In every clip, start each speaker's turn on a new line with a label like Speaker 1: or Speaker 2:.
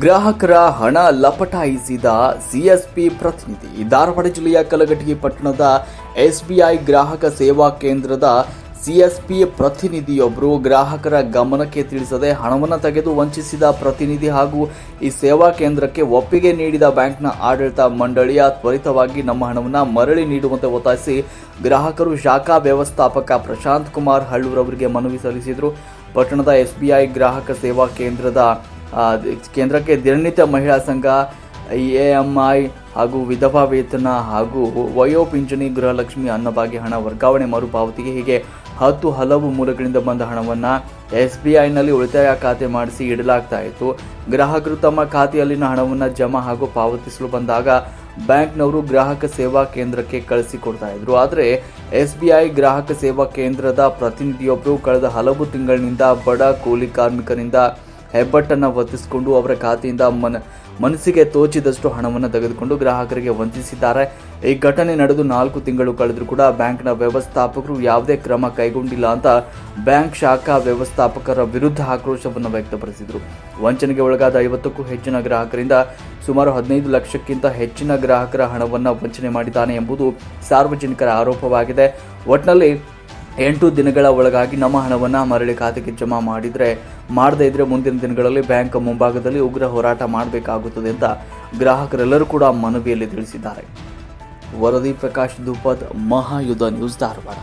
Speaker 1: ಗ್ರಾಹಕರ ಹಣ ಲಪಟಾಯಿಸಿದ ಸಿಎಸ್ಪಿ ಪ್ರತಿನಿಧಿ ಧಾರವಾಡ ಜಿಲ್ಲೆಯ ಕಲಘಟಗಿ ಪಟ್ಟಣದ ಎಸ್ಬಿಐ ಗ್ರಾಹಕ ಸೇವಾ ಕೇಂದ್ರದ ಸಿಎಸ್ಪಿ ಪ್ರತಿನಿಧಿಯೊಬ್ಬರು ಗ್ರಾಹಕರ ಗಮನಕ್ಕೆ ತಿಳಿಸದೆ ಹಣವನ್ನು ತೆಗೆದು ವಂಚಿಸಿದ ಪ್ರತಿನಿಧಿ ಹಾಗೂ ಈ ಸೇವಾ ಕೇಂದ್ರಕ್ಕೆ ಒಪ್ಪಿಗೆ ನೀಡಿದ ಬ್ಯಾಂಕ್ನ ಆಡಳಿತ ಮಂಡಳಿಯ ತ್ವರಿತವಾಗಿ ನಮ್ಮ ಹಣವನ್ನು ಮರಳಿ ನೀಡುವಂತೆ ಒತ್ತಾಯಿಸಿ ಗ್ರಾಹಕರು ಶಾಖಾ ವ್ಯವಸ್ಥಾಪಕ ಪ್ರಶಾಂತ್ ಕುಮಾರ್ ಹಳ್ಳೂರವರಿಗೆ ಮನವಿ ಸಲ್ಲಿಸಿದರು. ಪಟ್ಟಣದ ಎಸ್ಬಿಐ ಗ್ರಾಹಕ ಸೇವಾ ಕೇಂದ್ರದ ಕೇಂದ್ರಕ್ಕೆ ದಿನನಿತ್ಯ ಮಹಿಳಾ ಸಂಘ, ಎ ಎಂ ಐ ಹಾಗೂ ವಿಧವಾ ವೇತನ ಹಾಗೂ ವಯೋ ಪಿಂಚಣಿ ಗೃಹಲಕ್ಷ್ಮಿ ಅನ್ನಭಾಗ್ಯ ಹಣ ವರ್ಗಾವಣೆ ಮರುಪಾವತಿಗೆ ಹೀಗೆ ಹತ್ತು ಹಲವು ಮೂಲಗಳಿಂದ ಬಂದ ಹಣವನ್ನು ಎಸ್ ಬಿ ಐನಲ್ಲಿ ಉಳಿತಾಯ ಖಾತೆ ಮಾಡಿಸಿ ಇಡಲಾಗ್ತಾ ಇತ್ತು. ಗ್ರಾಹಕರು ತಮ್ಮ ಖಾತೆಯಲ್ಲಿನ ಹಣವನ್ನು ಜಮಾ ಹಾಗೂ ಪಾವತಿಸಲು ಬಂದಾಗ ಬ್ಯಾಂಕ್ನವರು ಗ್ರಾಹಕ ಸೇವಾ ಕೇಂದ್ರಕ್ಕೆ ಕಳಿಸಿಕೊಡ್ತಾ ಇದ್ರು. ಆದರೆ ಎಸ್ ಬಿ ಐ ಗ್ರಾಹಕ ಸೇವಾ ಕೇಂದ್ರದ ಪ್ರತಿನಿಧಿಯೊಬ್ಬರು ಕಳೆದ ಹಲವು ತಿಂಗಳಿನಿಂದ ಬಡ ಕೂಲಿ ಕಾರ್ಮಿಕರಿಂದ ಹೆಬ್ಬಟ್ಟನ್ನು ಒತ್ತಿಸಿಕೊಂಡು ಅವರ ಖಾತೆಯಿಂದ ಮನ, ಮನಸ್ಸಿಗೆ ತೋಚಿದಷ್ಟು ಹಣವನ್ನು ತೆಗೆದುಕೊಂಡು ಗ್ರಾಹಕರಿಗೆ ವಂಚಿಸಿದ್ದಾರೆ. ಈ ಘಟನೆ ನಡೆದು ನಾಲ್ಕು ತಿಂಗಳು ಕಳೆದರೂ ಕೂಡ ಬ್ಯಾಂಕ್ನ ವ್ಯವಸ್ಥಾಪಕರು ಯಾವುದೇ ಕ್ರಮ ಕೈಗೊಂಡಿಲ್ಲ ಅಂತ ಬ್ಯಾಂಕ್ ಶಾಖಾ ವ್ಯವಸ್ಥಾಪಕರ ವಿರುದ್ಧ ಆಕ್ರೋಶವನ್ನು ವ್ಯಕ್ತಪಡಿಸಿದರು. ವಂಚನೆಗೆ ಒಳಗಾದ ಐವತ್ತಕ್ಕೂ ಹೆಚ್ಚಿನ ಗ್ರಾಹಕರಿಂದ ಸುಮಾರು ಹದಿನೈದು ಲಕ್ಷಕ್ಕಿಂತ ಹೆಚ್ಚಿನ ಗ್ರಾಹಕರ ಹಣವನ್ನು ವಂಚನೆ ಮಾಡಿದ್ದಾನೆ ಎಂಬುದು ಸಾರ್ವಜನಿಕರ ಆರೋಪವಾಗಿದೆ. ಒಟ್ಟಿನಲ್ಲಿ ಎಂಟು ದಿನಗಳ ಒಳಗಾಗಿ ನಮ್ಮ ಹಣವನ್ನು ಮರಳಿ ಖಾತೆಗೆ ಜಮಾ ಮಾಡಿದರೆ ಮಾಡದೇ ಇದ್ರೆ ಮುಂದಿನ ದಿನಗಳಲ್ಲಿ ಬ್ಯಾಂಕ್ ಮುಂಭಾಗದಲ್ಲಿ ಉಗ್ರ ಹೋರಾಟ ಮಾಡಬೇಕಾಗುತ್ತದೆ ಅಂತ ಗ್ರಾಹಕರೆಲ್ಲರೂ ಕೂಡ ಮನವಿಯಲ್ಲಿ ತಿಳಿಸಿದ್ದಾರೆ. ವರದಿ ಪ್ರಕಾಶ್ ಧೂಪದ್ ಮಹಾಯುಧ ನ್ಯೂಸ್ ಧಾರವಾಡ.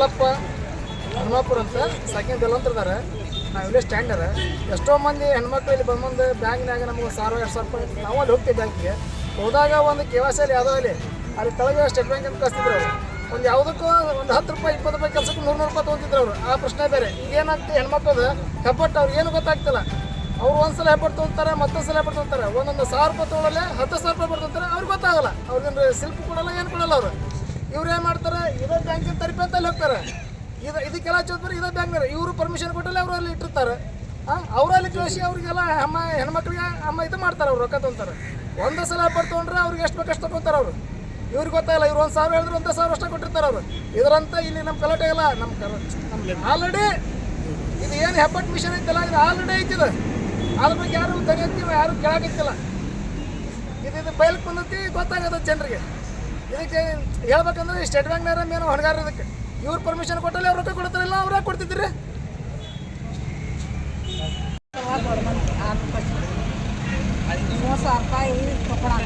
Speaker 2: ಯಲ್ಲಪ್ಪ ಹನುಮಾಪುರ ಅಂತ ಸೆಕೆಂಡ್ ಇದ್ದಾರೆ ನಾವು ಇಲ್ಲೇ ಸ್ಟ್ಯಾಂಡರ್ ಎಷ್ಟೋ ಮಂದಿ ಹೆಣ್ಮಕ್ಳು ಇಲ್ಲಿ ಬಂದು ಬ್ಯಾಂಕ್ನಾಗ ನಮಗೆ ಸಾವಿರ, ಎರಡು ಸಾವಿರ ರೂಪಾಯಿ ನಾವು ಅಲ್ಲಿ ಹೋಗ್ತೀವಿ ಬ್ಯಾಂಕಿಗೆ. ಹೋದಾಗ ಒಂದು ಕೆ ವಾಸಿ ಅಲ್ಲಿ ಯಾವುದೋ ಅಲ್ಲಿ ಅಲ್ಲಿ ಸ್ಟೇಟ್ ಬ್ಯಾಂಕ್ ಅಂತ ಕಳಿಸ್ತಿದ್ರು ಅವರು. ಒಂದು ಯಾವುದಕ್ಕೂ ಒಂದು ಹತ್ತು ರೂಪಾಯಿ, ಇಪ್ಪತ್ತು ರೂಪಾಯಿ ಕೆಲಸಕ್ಕೆ ನೂರು ನೂರು ರೂಪಾಯಿ ತೊಗೊಂತಿದ್ರು ಅವರು. ಆ ಪ್ರಶ್ನೆ ಬೇರೆ. ಈಗ ಏನಾಗ್ತದೆ ಹೆಣ್ಮಕ್ಳದು ಹೆಬ್ಬಟ್ಟು ಏನು ಗೊತ್ತಾಗ್ತಿಲ್ಲ. ಅವ್ರು ಒಂದ್ಸಲ ಹೆಬ್ಬಟ್ಟು ತೊಗೊಂತಾರೆ ಮತ್ತೊಂದು ಸಲ ಹೆಬ್ಬಟ್ಟು ತೊಗೊಂತಾರೆ. ಒಂದೊಂದು ಸಾವಿರ ರೂಪಾಯಿ ತೊಗೊಳ್ಳಲ್ಲ ಹತ್ತು ಸಾವಿರ ರೂಪಾಯಿ ಬರ್ತಾರೆ ಅವ್ರಿಗೆ ಗೊತ್ತಾಗಲ್ಲ. ಅವ್ರಿಗೇನು ಸಿಲ್ಪ್ ಕೊಡಲ್ಲ, ಏನು ಕೊಡಲ್ಲ ಅವರು. ಇವ್ರು ಏನು ಮಾಡ್ತಾರೆ? ಇದೇ ಬ್ಯಾಂಕಿನ ತರಿಪೇ ಅಂತ ಅಲ್ಲಿ ಹೋಗ್ತಾರೆ. ಇದು ಇದಕ್ಕೆಲ್ಲ ಚೋದ್ಬರಿ ಇದೇ ಬ್ಯಾಂಕ್ನಾರ ಇವರು ಪರ್ಮಿಷನ್ ಕೊಟ್ಟಲ್ಲಿ ಅವರು ಅಲ್ಲಿ ಇಟ್ಟಿರ್ತಾರೆ. ಅವರಲ್ಲಿ ಕಳಿಸಿ ಅವ್ರಿಗೆಲ್ಲ ಅಮ್ಮ, ಹೆಣ್ಮಕ್ಳಿಗೆ ಅಮ್ಮ ಇದು ಮಾಡ್ತಾರೆ ಅವ್ರು ರೊಕ್ಕ ತೊಗೊಂತಾರೆ ಒಂದೇ ಸಲ ಹೆಬ್ಬಟ್ಟು ತೊಗೊಂಡ್ರೆ ಅವ್ರಿಗೆ ಎಷ್ಟು ಬೇಕಷ್ಟು ತೊಗೊಂತಾರೆ ಅವರು. ಇವ್ರಿಗೆ ಗೊತ್ತಾಗಲ್ಲ ಇವ್ರು ಒಂದು ಸಾವಿರ ಹೇಳಿದ್ರು ಒಂದು ಸಾವಿರ ಅಷ್ಟೇ ಕೊಟ್ಟಿರ್ತಾರೆ ಅವರು. ಇದರಂತ ಇಲ್ಲಿ ನಮ್ಮ ಕಲಾಟೆ ಇಲ್ಲ ನಮ್ಮ ನಮ್ಗೆ ಆಲ್ರೆಡಿ ಇದು ಏನು ಹೆಪ್ಪಟ್ ಮಿಷನ್ ಐತಲ್ಲ, ಇದು ಆಲ್ರೆಡಿ ಐತಿದೆ. ಅದ್ರ ಬಗ್ಗೆ ಯಾರು ತಲೆ ಯಾರು ಕೇಳಾಕತ್ತಿಲ್ಲ ಇದು ಇದು ಬಯಲಿಗೆ ಬಂದೈತಿ ಗೊತ್ತಾಗದ ಜನರಿಗೆ. ಇದಕ್ಕೆ ಹೇಳ್ಬೇಕಂದ್ರೆ ಸ್ಟೇಟ್ ಬ್ಯಾಂಕ್ನಾರ ಮೇನು ಹೊಣಗಾರ ಇದಕ್ಕೆ. ಇವ್ರು ಪರ್ಮಿಷನ್ ಕೊಟ್ಟಲ್ಲಿ ಅವ್ರು ರೊಕ್ಕ ಕೊಡ್ತಾರಿಲ್ಲ ಅವ್ರು ಯಾಕೆ ಕೊಡ್ತಿದ್ರಿ
Speaker 3: ಮೂವತ್ತು ಸಾವಿರ ರೂಪಾಯಿ ತಗೊಳಣ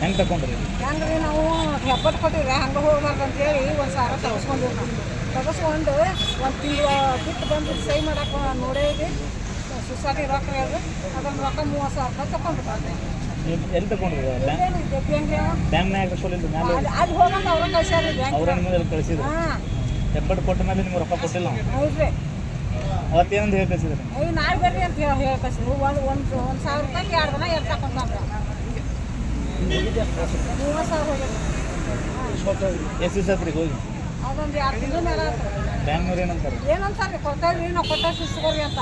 Speaker 4: ಹೆಂಗೆ ತಗೊಂಡ್ರಿ
Speaker 3: ಹೆಂಗ್ರಿ ನಾವು ಹೆಬ್ಬಟ್ಟು ಕೊಟ್ಟಿವ್ರಿ ಹಂಗೆ ಹೋಗ್ಬಾರ್ದು ಅಂತೇಳಿ ಒಂದು ಸಾವಿರ ತಗಸ್ಕೊಂಡಿವಿ ನಾವು. ತಗಸ್ಕೊಂಡು ಒಂದು ತಿಂಗಳ ಬಿಟ್ಟು ಬಂದು ಸೈ ಮಾಡಕ್ಕೆ ನೋಡೇವಿ ಸುಸಾಟಿ ರೊಕ್ಕ ಹೇಳ್ರಿ ಅದನ್ನ ರೊಕ್ಕ ಮೂವತ್ತು ಸಾವಿರ ರೂಪಾಯಿ ತಗೊಂಡ್ಬಿಟ್ಟಾರೆ
Speaker 4: ಎಲ್ಲಿ ತಗೊಂಡ್ರಿ ಬ್ಯಾಂಕ್ನಾಗ
Speaker 3: ಅವ್ರ
Speaker 4: ಅವ್ರ ಕಳಿಸಿದ್ರು?
Speaker 3: ಹಾಂ.
Speaker 4: ಹೆಬ್ಬಟ್ಟು ಕೊಟ್ಟ ಮೇಲೆ ನಿಮ್ಗೆ ರೊಕ್ಕ ಕೊಟ್ಟಿಲ್ಲ ಅವತ್ತೇನಂತ ಹೇಳಿ ಕಳಿಸಿದ್ರಿ?
Speaker 3: ನಾಳೆ ಬರ್ರಿ ಅಂತ ಹೇಳಿ ಹೇಳಿ ಕಳ್ಸಿದ್ರು. ಒಂದು ಒಂದು ಒಂದು ಸಾವಿರ ರೂಪಾಯಿ ಎರಡು ದಿನ ಎರಡು ತಗೊಂಡ್ಬಂದ್ರ ಮೂವತ್ತು ಸಾವಿರ
Speaker 4: ಎಷ್ಟು ದಿವಸ ಆತ್ರಿ ಹೋಗಿ.
Speaker 3: ಅದೊಂದು ಎರಡು ತಿಂಗಳ ಮೇಲೆ ಆಯ್ತು
Speaker 4: ಬ್ಯಾಂಕ್ನವ್ರು ಏನಂತಾರೆ?
Speaker 3: ಏನಂತಾರೆ ಕೊಡ್ತೇವ್ರಿ ನಾವು ಕೊಟ್ಟ ಶಿಸ್ಕೋರಿ ಅಂತ.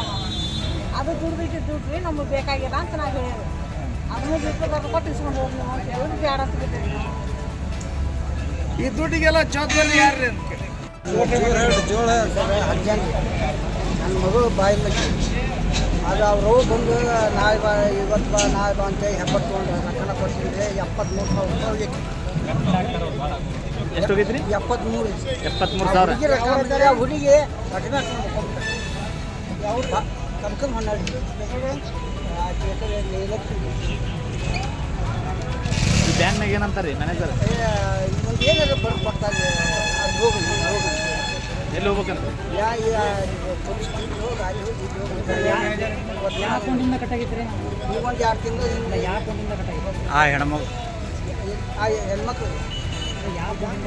Speaker 3: ಅದು ದುಡ್ಡು ಬಿಟ್ಟು ದುಡ್ಡು ರೀ ನಮಗೆ ಬೇಕಾಗಿಲ್ಲ ಅಂತ ನಾವು ಹೋಗಿ ಹೇಳಿದ್ರೆ
Speaker 2: ಈ ದುಡ್ಡಿಗೆಲ್ಲ ಜವಾಬ್ದಾರಿ ಯಾರ್ರಿ ಅಂತ
Speaker 5: ಜೋಳ ಜೋಳ ನನ್ನ ಮಗಳು ಬಾಯಿ ಮಚ್ಚಿ ಅದು ಅವರು ಬಂದು ನಾಳೆ ಬಾ ಇವತ್ತು ಬಾ ನಾಳೆ ಬಾ ಅಂತೇಳಿ ಹೆಬ್ಬತ್ತು ತೊಗೊಂಡು ರೊಕ್ಕನ ಕೊಟ್ಟಿದ್ರೆ ಎಪ್ಪತ್ತ್ಮೂರು ಸಾವಿರ ರೂಪಾಯಿ
Speaker 4: ಎಷ್ಟು ಹೋಗಿದ್ರಿ?
Speaker 5: ಎಪ್ಪತ್ತ್ಮೂರು
Speaker 4: ಎಪ್ಪತ್ತ್ಮೂರು ಸಾವಿರ.
Speaker 5: ಹುಡುಗಿ ಮಾಡ್ತಾರೆ ಆ ಹುಡುಗಿ ಕಮ್ಕಮ್ ಹನ್ನೆರಡು
Speaker 4: ಈ ಬ್ಯಾಂಕ್ನಾಗ ಏನಂತಾರೆ ಮ್ಯಾನೇಜರ್
Speaker 5: ಏನಾದ್ರು ಬರ್ದು ಕೊಡ್ತಾರೆ ಅಲ್ಲಿ ಹೋಗಿ ಹೋಗಿ
Speaker 4: ಎಲ್ಲಿ ಹೋಗ್ಬೇಕಂತ?
Speaker 5: ಯಾ ಯಾ ಪೊಲೀಸ್ ಸ್ಟೇಷನ್ ಹೋಗಿ ಅಲ್ಲಿ ಹೋಗಿ ಇಲ್ಲಿ ಹೋಗಿ
Speaker 3: ಯಾವ ಅಕೌಂಟಿಂದ ಕಟ್ಟಾಗಿದ್ರಿ
Speaker 5: ಈಗ ಒಂದು ಎರಡು ತಿಂಗಳು
Speaker 3: ಯಾವ ಅಕೌಂಟಿಂದ ಕಟ್ಟಾಗಿತ್ತು
Speaker 4: ಆ ಹೆಣ್ಮಗು.
Speaker 5: ಆ ಹೆಣ್ಮಕ್ಳು
Speaker 3: ಯಾವ
Speaker 5: ಅಂತ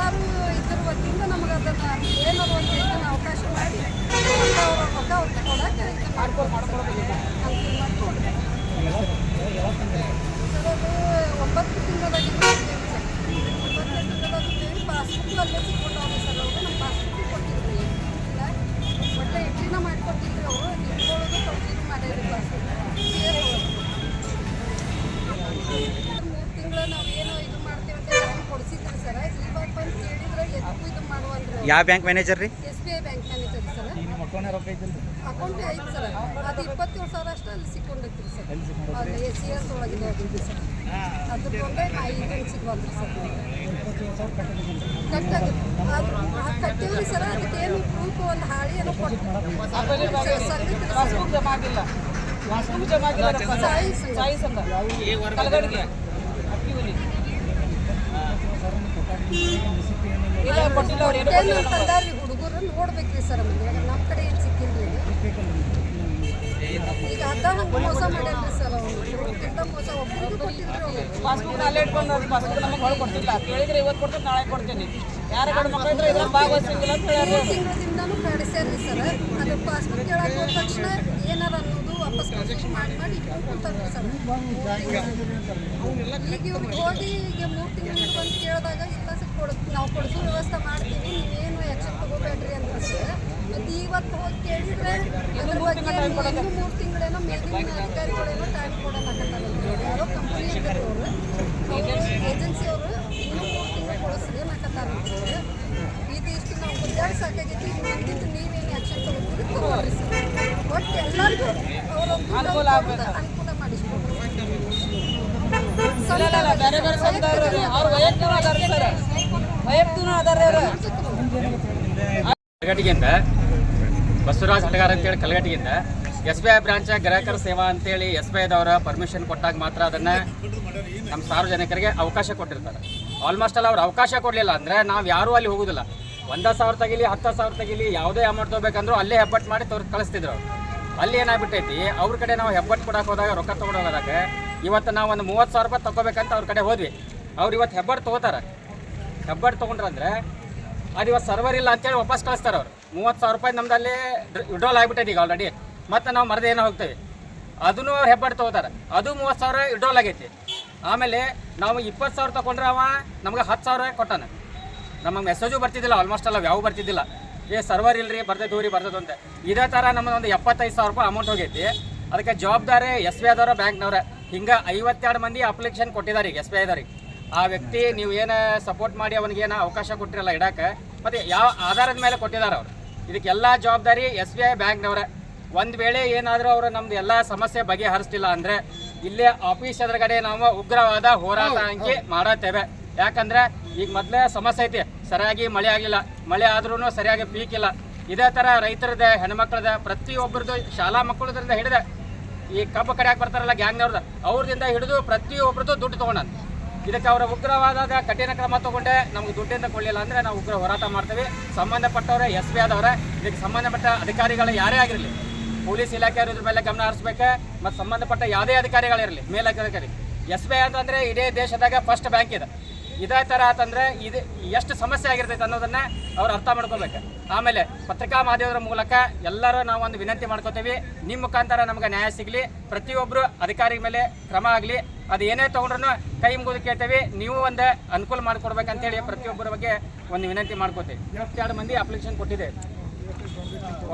Speaker 3: ಎಲ್ಲರೂ ಇದ್ರ ವತಿಯಿಂದ ನಮಗೆ ಅದನ್ನು ಏನಾದ್ರು ಒಂದು ಇದನ್ನ ಅವಕಾಶ ಮಾಡಿ ಅವ್ರ ರೊಕ್ಕ ಅವ್ರು ಇದು ಮಾಡ್ಕೊಂಡು ಮಾಡ್ಕೊಳ್ಬೇಕು. ಅನುಕೂಲ ಒಂಬತ್ತು ತಿಂಗಳಾಗಿದ್ದು
Speaker 4: ಯಾವ ಬ್ಯಾಂಕ್ ಮ್ಯಾನೇಜರ್ ರೀ?
Speaker 3: S B I bank manager sir. Account ಐತೆ ಸರ್. ಅದು ಇಪ್ಪತ್ತೇಳು ಸಾವಿರ ಅಷ್ಟು ಅಲ್ಲಿ ಸಿಕ್ಕೊಂಡೈತ್ರಿ ಸರ್. ಎಸ್ ಸಿ ಎಸ್ ಒಳಗಿದೆ ಹೋಗಿದ್ವಿ ಸರ್. ಅದ್ರ ಬಂದೆ ಐದು ಸರ್. ಕಟ್ಟಾಗಿ ಅದು ಅದು ಕಟ್ಟಿವ್ರಿ ಸರ್ ಅದಕ್ಕೆ ಏನು ಪ್ರೂಫ್ ಒಂದು ಹಾಳಿ ಏನೋ ಕೊಟ್ಟು
Speaker 6: ಪಾಸ್ಬುಕ್ ಜಮಾ ಆಗಿಲ್ಲ. ಜಮಾ ಆಗಿಲ್ಲ
Speaker 3: ಸಾಯಿ ಸಂಘ.
Speaker 6: ಸಾಯಿ ಸಂಘ. ಕಲಗಡಿಗೆ ಅಕ್ಕಿ
Speaker 3: ತಂದಾರ್ರಿ ಹುಡುಗರು ನೋಡ್ಬೇಕ್ರಿ ಸರ್ ಆಮೇಲೆ ನಮ್ಮ ಕಡೆ ಏನು ಸಿಕ್ಕಿರ್ಲಿ. ಈಗ ಅದ ಹಂಗೆ ಮೋಸ ಮಾಡ್ಯಾನ್ರಿ ಸರ್ ಅವನು ಮೋಸ ಒಬ್ಬರು
Speaker 6: ಪಾಸ್ಬುಕ್ ಅಲ್ಲೇ ಇಟ್ಕೊಂಡು ನೋಡಿ ಪಾಸ್ಬುಕ್ ನಮಗೆ ಹೊಳಗೆ ಕೊಡ್ತಿಲ್ಲ. ಕೇಳಿದ್ರೆ ಇವತ್ತು ಕೊಡ್ತೀನಿ ನಾಳೆ ಕೊಡ್ತೀನಿ. ಯಾರ ಗಂಡು ಮಕ್ಕಳು ಇದ್ರೆ ಇದ್ರಲ್ಲಿ ಭಾಗವಹಿಸಂಗಿಲ್ಲ ಅಂತ
Speaker 3: ತಿಂಗಳಿಂದನೂ ಕಾಡಿಸ್ಯಾರ್ರಿ ಸರ್. ಅದು ಪಾಸ್ಬುಕ್ ಕೇಳಕ್ಕೆ ಹೋದ ತಕ್ಷಣ ಏನಾರ ಅನ್ನೋದು ವಾಪಸ್ ಕನ್ಸೆಷನ್ ಮಾಡಿ ಮಾಡಿ ಸರ್. ಈಗ ಇವ್ರಿಗೆ ಹೋಗಿ ಈಗ ಮೂರು ತಿಂಗಳಿಗೆ ಬಂದು ಕೇಳಿದಾಗ ಕೊಡ್ ನಾವು ಕೊಡಿಸೋ ವ್ಯವಸ್ಥೆ ಮಾಡ್ತೀವಿ ನೀವೇನು ಆ್ಯಕ್ಷನ್ ತಗೋಬೇಡ್ರಿ ಅಂತ ಮತ್ತು ಇವತ್ತು ಹೋಗಿ ಕೇಳಿದ್ರೆ ಅದ್ರ ಬಗ್ಗೆ ಇನ್ನೂ ಮೂರು ತಿಂಗಳೇನೋ ಮೇಲಿನ ಅಧಿಕಾರಿಗಳೇನೋ ಟೈಮ್ ಕೊಡೋಣ ಯಾರೋ ಕಂಪನಿ ಇದ್ದಾರೆ ಅವರು ಏಜೆನ್ಸಿ ಅವರು ಇನ್ನೂ ಮೂರು ತಿಂಗಳು ಕೊಡಿಸ್ರಿ ಅನ್ನಕತ್ತಾರಂತ ಇದು ಇಷ್ಟು ನಾವು ಗುದ್ದಾಡಿ ಸಾಕಾಗೈತಿ ಮುಂದಿದ್ದು ನೀವೇನು ಆ್ಯಕ್ಷನ್ ತಗೋತೀರಿ ತಗೋರಿ ಸರ್. ಒಟ್ಟು ಎಲ್ಲರಿಗೂ
Speaker 6: ಆಗ್ಬೇಕು.
Speaker 3: ಅನುಕೂಲ
Speaker 6: ಬೇರೆ
Speaker 7: ಬಸವರಾಜ್ ಹಟಗಾರ ಅಂತೇಳಿ ಕಲಘಟಿಗಿಂದ ಎಸ್ ಬಿ ಐ ಬ್ರಾಂಚ್ ಗ್ರಾಹಕರ ಸೇವಾ ಅಂತೇಳಿ ಎಸ್ ಬಿ ಐದವರ ಪರ್ಮಿಷನ್ ಕೊಟ್ಟಾಗ ಮಾತ್ರ ಅದನ್ನು ನಮ್ಮ ಸಾರ್ವಜನಿಕರಿಗೆ ಅವಕಾಶ ಕೊಟ್ಟಿರ್ತಾರೆ. ಆಲ್ಮೋಸ್ಟ್ ಅಲ್ಲ ಅವ್ರು ಅವಕಾಶ ಕೊಡಲಿಲ್ಲ ಅಂದರೆ ನಾವು ಯಾರೂ ಅಲ್ಲಿ ಹೋಗೋದಿಲ್ಲ. ಒಂದೇ ಸಾವಿರ ತೆಗಿಲಿ, ಹತ್ತು ಸಾವಿರ ತೆಗಿಲಿ, ಯಾವುದೇ ಅಮೌಂಟ್ ತೊಗೋಬೇಕಂದ್ರೂ ಅಲ್ಲೇ ಹೆಬ್ಬಟ್ಟು ಮಾಡಿ ತೋರ್ ಕಳಿಸ್ತಿದ್ರು ಅಲ್ಲಿ ಏನಾಗ್ಬಿಟ್ಟೈತಿ, ಅವ್ರ ಕಡೆ ನಾವು ಹೆಬ್ಬಟ್ಟು ಕೊಡಕ್ಕೆ ಹೋದಾಗ, ರೊಕ್ಕ ತೊಗೊಂಡು ಹೋದಾಗ ಇವತ್ತು ನಾವು ಒಂದು ಮೂವತ್ತು ಸಾವಿರ ರೂಪಾಯಿ ತೊಗೋಬೇಕಂತ ಅವ್ರ ಕಡೆ ಹೋದ್ವಿ. ಅವ್ರು ಇವತ್ತು ಹೆಬ್ಬರ್ ತೊಗೋತಾರೆ. ಹೆಬ್ಬರ್ ತೊಗೊಂಡ್ರಂದ್ರೆ ಅದು ಇವತ್ತು ಸರ್ವರ್ ಇಲ್ಲ ಅಂತೇಳಿ ವಾಪಸ್ ಕಳಿಸ್ತಾರೆ ಅವ್ರು. ಮೂವತ್ತು ಸಾವಿರ ರೂಪಾಯಿ ನಮ್ದಲ್ಲಿ ವಿಡ್ರಾಲ್ ಆಗಿಬಿಟ್ಟೈತೆ ಈಗ ಆಲ್ರೆಡಿ ಮತ್ತು ನಾವು ಮರದೇ ಏನೋ ಹೋಗ್ತೇವೆ. ಅದನ್ನು ಅವ್ರು ಹೆಬ್ಬಟ್ಟು ತೊಗೋತಾರೆ. ಅದು ಮೂವತ್ತು ಸಾವಿರ ವಿಡ್ರಾಲ್ ಆಗೈತಿ. ಆಮೇಲೆ ನಾವು ಇಪ್ಪತ್ತು ಸಾವಿರ ತೊಗೊಂಡ್ರೆ ಅವ ನಮ್ಗೆ ಹತ್ತು ಸಾವಿರ ಕೊಟ್ಟಾನೆ. ನಮಗೆ ಮೆಸೇಜು ಬರ್ತಿದ್ದಿಲ್ಲ ಆಲ್ಮೋಸ್ಟ್ ಅಲ್ಲ, ಯಾವ ಬರ್ತಿದ್ದಿಲ್ಲ. ಏ ಸರ್ವರ್ ಇಲ್ರಿ, ಬರ್ತೈತೆ ದೂರಿ ಬರ್ತದೆ ಅಂತ. ಇದೇ ಥರ ನಮ್ಮದೊಂದು ಎಪ್ಪತ್ತೈದು ಸಾವಿರ ರೂಪಾಯಿ ಅಮೌಂಟ್ ಹೋಗೈತಿ. ಅದಕ್ಕೆ ಜವಾಬ್ದಾರಿ ಎಸ್ ಬಿ ಐದವ್ರ ಬ್ಯಾಂಕ್ನವ್ರ. ಹಿಂಗೆ ಐವತ್ತೆರಡು ಮಂದಿ ಅಪ್ಲಿಕೇಶನ್ ಕೊಟ್ಟಿದ್ದಾರೆ ಈಗ ಎಸ್ ಬಿ ಐದವ್ರಿಗೆ ಆ ವ್ಯಕ್ತಿ ನೀವು ಏನು ಸಪೋರ್ಟ್ ಮಾಡಿ ಅವನಿಗೆ ಏನೋ ಅವಕಾಶ ಕೊಟ್ಟಿರಲ್ಲ ಇಡಕ್ಕೆ ಮತ್ತು ಯಾವ ಆಧಾರದ ಮೇಲೆ ಕೊಟ್ಟಿದ್ದಾರೆ ಅವರು? ಇದಕ್ಕೆಲ್ಲ ಜವಾಬ್ದಾರಿ ಎಸ್ ಬಿ ಐ ಬ್ಯಾಂಕ್ನವರ. ಒಂದು ವೇಳೆ ಏನಾದರೂ ಅವರು ನಮ್ದು ಎಲ್ಲ ಸಮಸ್ಯೆ ಬಗೆಹರಿಸ್ತಿಲ್ಲ ಅಂದರೆ ಇಲ್ಲೇ ಆಫೀಸ್ ಎದುರುಗಡೆ ನಾವು ಉಗ್ರವಾದ ಹೋರಾಟ ಅಂಕಿ ಮಾಡತ್ತೇವೆ. ಯಾಕಂದ್ರೆ ಈಗ ಮೊದಲೇ ಸಮಸ್ಯೆ ಐತಿ. ಸರಿಯಾಗಿ ಮಳೆ ಆಗಿಲ್ಲ. ಮಳೆ ಆದ್ರೂ ಸರಿಯಾಗಿ ಪೀಕ್ ಇಲ್ಲ. ಇದೇ ಥರ ರೈತರದ ಹೆಣ್ಮಕ್ಳದ ಪ್ರತಿಯೊಬ್ಬರದ್ದು ಶಾಲಾ ಮಕ್ಕಳದ್ರಿಂದ ಹಿಡಿದ ಈ ಕಬ್ಬು ಕಡಿಯಾಕೆ ಬರ್ತಾರಲ್ಲ ಗ್ಯಾಂಗ್ನವ್ರದ್ದು ಅವ್ರದಿಂದ ಹಿಡಿದು ಪ್ರತಿಯೊಬ್ಬರದ್ದು ದುಡ್ಡು ತೊಗೊಂಡಂತ. ಇದಕ್ಕೆ ಅವರ ಉಗ್ರವಾದ ಕಠಿಣ ಕ್ರಮ ತಗೊಂಡೆ. ನಮ್ಗೆ ದುಡ್ಡಿಂದ ಕೊಡಲಿಲ್ಲ ಅಂದರೆ ನಾವು ಉಗ್ರ ಹೋರಾಟ ಮಾಡ್ತೀವಿ. ಸಂಬಂಧಪಟ್ಟವ್ರೆ, ಎಸ್ ಬಿ ಆದವ್ರೆ, ಇದಕ್ಕೆ ಸಂಬಂಧಪಟ್ಟ ಅಧಿಕಾರಿಗಳು ಯಾರೇ ಆಗಿರಲಿ, ಪೊಲೀಸ್ ಇಲಾಖೆಯವರು ಇದ್ರ ಮೇಲೆ ಗಮನ ಹರಿಸ್ಬೇಕು. ಮತ್ತು ಸಂಬಂಧಪಟ್ಟ ಯಾವುದೇ ಅಧಿಕಾರಿಗಳಿರಲಿ, ಮೇಲಧಿಕಾರಿ. ಎಸ್ ಬಿ ಐ ಅಂತಂದರೆ ಇಡೀ ದೇಶದಾಗ ಫಸ್ಟ್ ಬ್ಯಾಂಕ್ ಇದೆ. ಇದೇ ಥರ ಆತಂದರೆ ಇದು ಎಷ್ಟು ಸಮಸ್ಯೆ ಆಗಿರ್ತೈತೆ ಅನ್ನೋದನ್ನು ಅವ್ರು ಅರ್ಥ ಮಾಡ್ಕೋಬೇಕು. ಆಮೇಲೆ ಪತ್ರಿಕಾ ಮಾಧ್ಯಮದ ಮೂಲಕ ಎಲ್ಲರೂ ನಾವು ಒಂದು ವಿನಂತಿ ಮಾಡ್ಕೋತೀವಿ ನಿಮ್ಮ ಮುಖಾಂತರ ನಮ್ಗೆ ನ್ಯಾಯ ಸಿಗಲಿ ಪ್ರತಿಯೊಬ್ಬರು ಅಧಿಕಾರಿ ಮೇಲೆ ಕ್ರಮ ಆಗಲಿ, ಅದು ಏನೇ ತೊಗೊಂಡ್ರು ಕೈ ಮುಗಿದು ಕೇಳ್ತೇವೆ, ನೀವು ಒಂದು ಅನುಕೂಲ ಮಾಡಿಕೊಡ್ಬೇಕಂತೇಳಿ ಪ್ರತಿಯೊಬ್ಬರ ಬಗ್ಗೆ ಒಂದು ವಿನಂತಿ ಮಾಡ್ಕೋತೀವಿ. ಎರಡು ಮಂದಿ ಅಪ್ಲಿಕೇಶನ್ ಕೊಟ್ಟಿದೆ.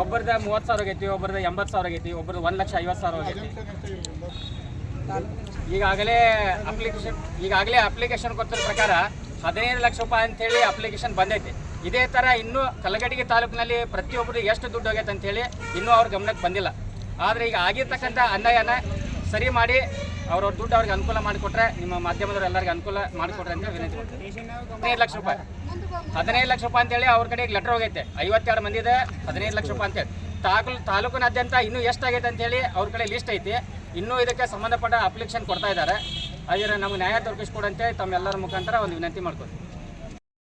Speaker 7: ಒಬ್ಬರದ ಮೂವತ್ತು ಸಾವಿರ ಆಗೈತಿ ಒಬ್ಬರದ ಎಂಬತ್ತು ಸಾವಿರ ಆಗೈತಿ, ಒಬ್ಬರದ್ದು ಒಂದು ಲಕ್ಷ ಐವತ್ತು ಸಾವಿರ ಆಗೈತಿ. ಈಗಾಗಲೇ ಅಪ್ಲಿಕೇಶನ್ ಈಗಾಗಲೇ ಅಪ್ಲಿಕೇಶನ್ ಕೊಟ್ಟಿರೋ ಪ್ರಕಾರ ಹದಿನೈದು ಲಕ್ಷ ರೂಪಾಯಿ ಅಂತೇಳಿ ಅಪ್ಲಿಕೇಶನ್ ಬಂದೈತಿ. ಇದೇ ಥರ ಇನ್ನೂ ಕಲಗಡಿಗೆ ತಾಲೂಕಿನಲ್ಲಿ ಪ್ರತಿಯೊಬ್ಬರು ಎಷ್ಟು ದುಡ್ಡು ಹೋಗೈತೆ ಅಂತೇಳಿ ಇನ್ನೂ ಅವ್ರ ಗಮನಕ್ಕೆ ಬಂದಿಲ್ಲ. ಆದರೆ ಈಗ ಆಗಿರ್ತಕ್ಕಂಥ ಅನ್ಯಾಯನ ಸರಿ ಮಾಡಿ ಅವ್ರವ್ರ ದುಡ್ಡು ಅವ್ರಿಗೆ ಅನುಕೂಲ ಮಾಡಿಕೊಟ್ರೆ ನಿಮ್ಮ ಮಾಧ್ಯಮದವ್ರು ಎಲ್ಲರಿಗೆ ಅನುಕೂಲ ಮಾಡಿಕೊಟ್ರೆ ಅಂತ ವಿನಂತಿ ಹದಿನೈದು ಲಕ್ಷ ರೂಪಾಯಿ. ಹದಿನೈದು ಲಕ್ಷ ರೂಪಾಯಿ ಅಂತೇಳಿ ಅವ್ರ ಕಡೆಗೆ ಲೆಟರ್ ಹೋಗೈತೆ. ಐವತ್ತೆರಡು ಮಂದಿ ಇದೆ, ಹದಿನೈದು ಲಕ್ಷ ರೂಪಾಯಿ ಅಂತೇಳಿ. ತಾಲೂಕು ತಾಲೂಕಿನಾದ್ಯಂತ ಇನ್ನೂ ಎಷ್ಟಾಗೈತೆ ಅಂತೇಳಿ ಅವ್ರ ಕಡೆ ಲಿಸ್ಟ್ ಐತಿ. ಇನ್ನೂ ಇದಕ್ಕೆ ಸಂಬಂಧಪಟ್ಟ ಅಪ್ಲಿಕೇಶನ್ ಕೊಡ್ತಾ ಇದ್ದಾರೆ. ಆದರೆ ನಮಗೆ ನ್ಯಾಯ ದೊರಕಿಸ್ಕೊಡಂತೆ ತಮ್ಮೆಲ್ಲರ ಮುಖಾಂತರ ಒಂದು ವಿನಂತಿ ಮಾಡ್ಕೊತೀವಿ